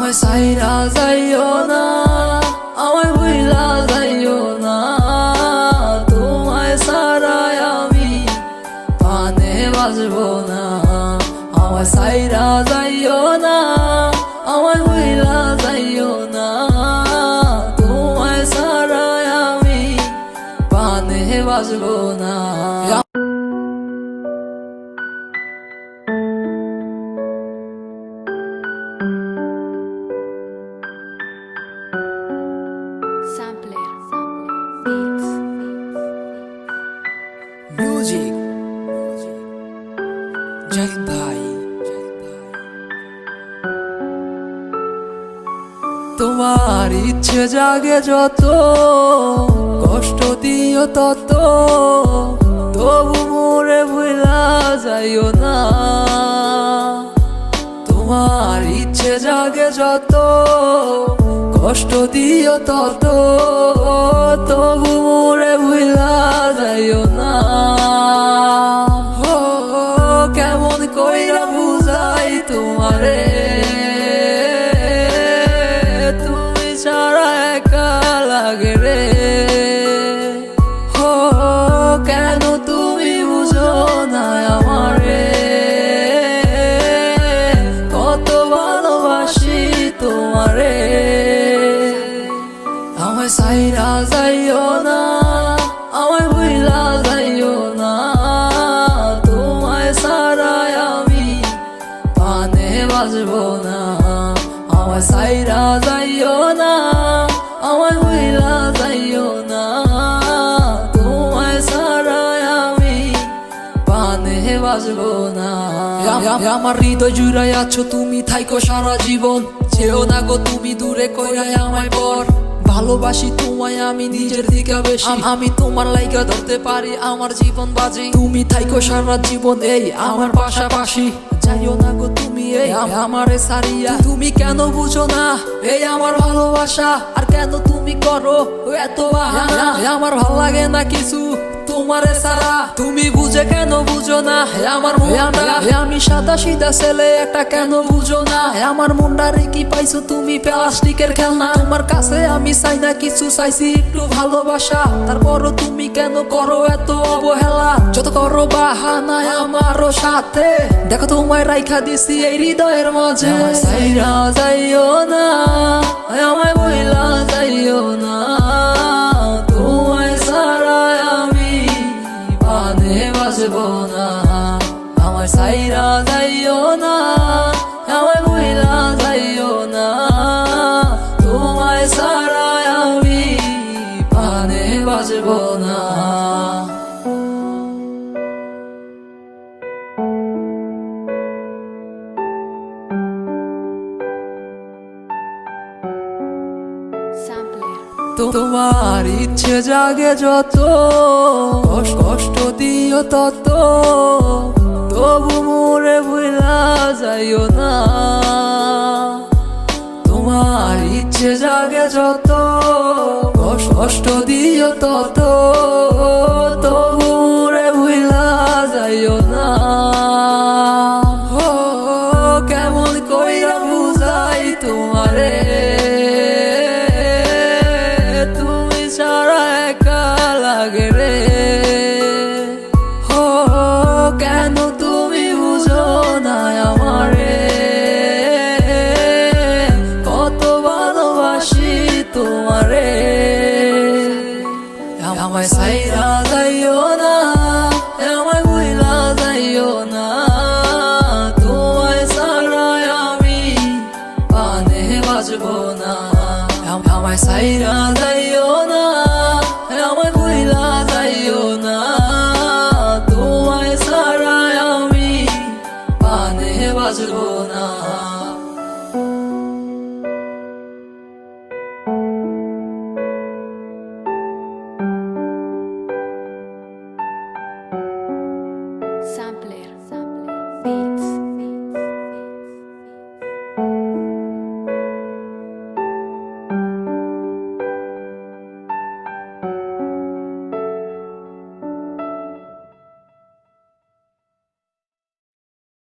আমায় সাইরা যাইও না, আমায় ভুইলা যাইও না। তোমায় সারাই আমি পানে বাজবো না, আমায় সাইরা যাইও না, আমায় ভুইলা যাইও না। তোমায় সারাই আমি পানে বাজবো না। তোমার ইচ্ছে জাগে যত, কষ্ট দিও তত, তবু মোরে ভুলা যাইও না। তোমার ইচ্ছে জাগে যত, কষ্ট দিও তত। আমায় সাইরা যাইও না আমায় ভুইলা যাইও না। তোমায় সারাই আমি পানে বাজবো না আমায় সাইরা যাইও না আমায় ভুইলা যাইও না। তোমায় সারাই আমি পানে বাজবো না। আমার হৃদয় জুড়াই আছো তুমি থাইকো সারা জীবন। যেও না গো তুমি দূরে কইরাই আমায় পর। ভালোবাসি তোমায়, আমি নিজের দিকে বেশি। আমি তোমার লাইকা ধরতে পারি, আমার জীবন বাজি। তুমি থাইকো সারা জীবন এই আমার পাশাপাশি। যাইও না গো তুমি এই আম- আমারে সারিয়া তুমি কেন বুঝো না এই আমার ভালোবাসা? আর কেন তুমি করো এত আমার ভালো লাগে না কিছু। তোমারে সারা তুমি বুঝে কেন বুঝো না? আমার আমি সাদা সিদা ছেলে, একটা কেন বুঝো না? আমার মনটারে কি পাইছো তুমি প্লাস্টিকের খেলনা। তোমার কাছে আমি চাই না, কিছু চাইছি একটু ভালোবাসা। তারপরও তুমি কেন করো এত অবহেলা? যত করো বাহানা আমারও সাথে। দেখো তোমায় রাইখা দিছি এই হৃদয়ের মাঝে। যাইও না। আমায় যাইও না আমায় বইলা যাইও না তোমায় সারাই আমি পানে বাজবো না তো- তোমার ইচ্ছে জাগে যত কষ্ট দিও তত। তবু মোরে যাইও না। তোমার ইচ্ছে জাগে যত কষ্ট দিও তত। আমায় সাইরা যাইও না আমায় ভুইলা যাইও না তোমায় সারাই আমি পানে বাজবো না আমায় সাইরা